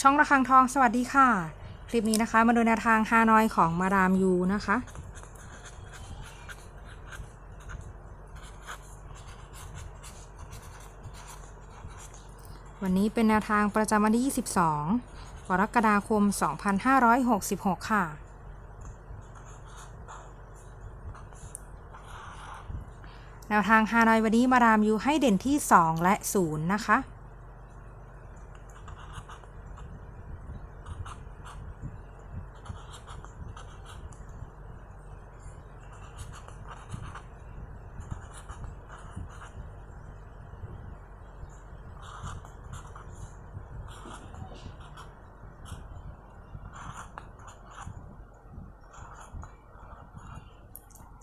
ช่องระฆังทองสวัสดีค่ะ คลิปนี้นะคะ มาดูแนวทางฮานอยของมาดามยูนะคะ วันนี้เป็นแนวทางประจำวันที่ 22 กรกฎาคม 2566 ค่ะ แนวทางฮานอยวันนี้มาดามยูให้เด่นที่ 2 และ 0 นะคะ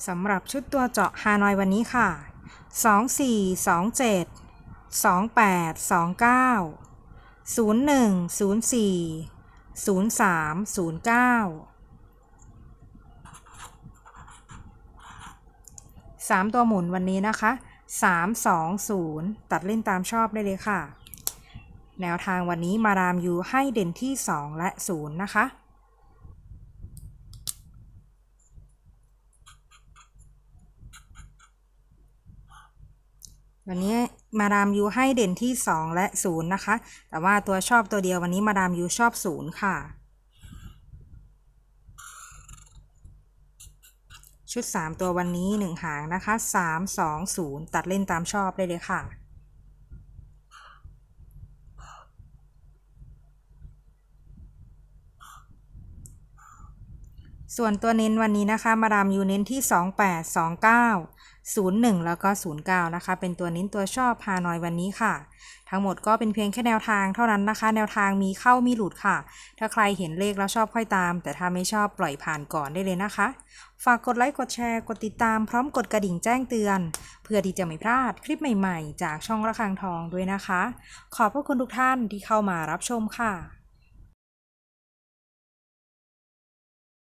สำหรับชุดตัวเจาะฮานอยวันนี้ค่ะ 2 4 2 7 2 8 2 9 0 1 0 4 0 3 0 9 3 ตัวหมุนวันนี้นะคะ 3 2 0 ตัดเล่นตามชอบได้เลยค่ะ แนวทางวันนี้มารามยูให้เด่นที่ 2 และ 0 นะคะ วันนี้มาดามยูให้เด่นที่ 2 และ 0 นะคะ แต่ว่าตัวชอบตัวเดียววันนี้มาดามยูชอบ 0 ค่ะ ชุด 3 ตัววันนี้ 1 หางนะคะ 3 2 0 ตัดเล่นตามชอบได้เลยค่ะส่วนตัวเน้นวันนี้นะคะ มาดามยูเน้นที่ 28 29 01 แล้วก็ 09 นะคะ เป็นตัวเน้นตัวชอบพานอยวันนี้ค่ะ ทั้งหมดก็เป็นเพียงแค่แนวทางเท่านั้นนะคะ แนวทางมีเข้ามีหลุดค่ะ ถ้าใครเห็นเลขแล้วชอบค่อยตาม แต่ถ้าไม่ชอบปล่อยผ่านก่อนได้เลยนะคะ ฝากกดไลค์กดแชร์กดติดตามพร้อมกดกระดิ่งแจ้งเตือน เพื่อที่จะไม่พลาดคลิปใหม่ ๆ จากช่องระฆังทองด้วยนะคะ ขอบพระคุณทุกท่านที่เข้ามารับชมค่ะ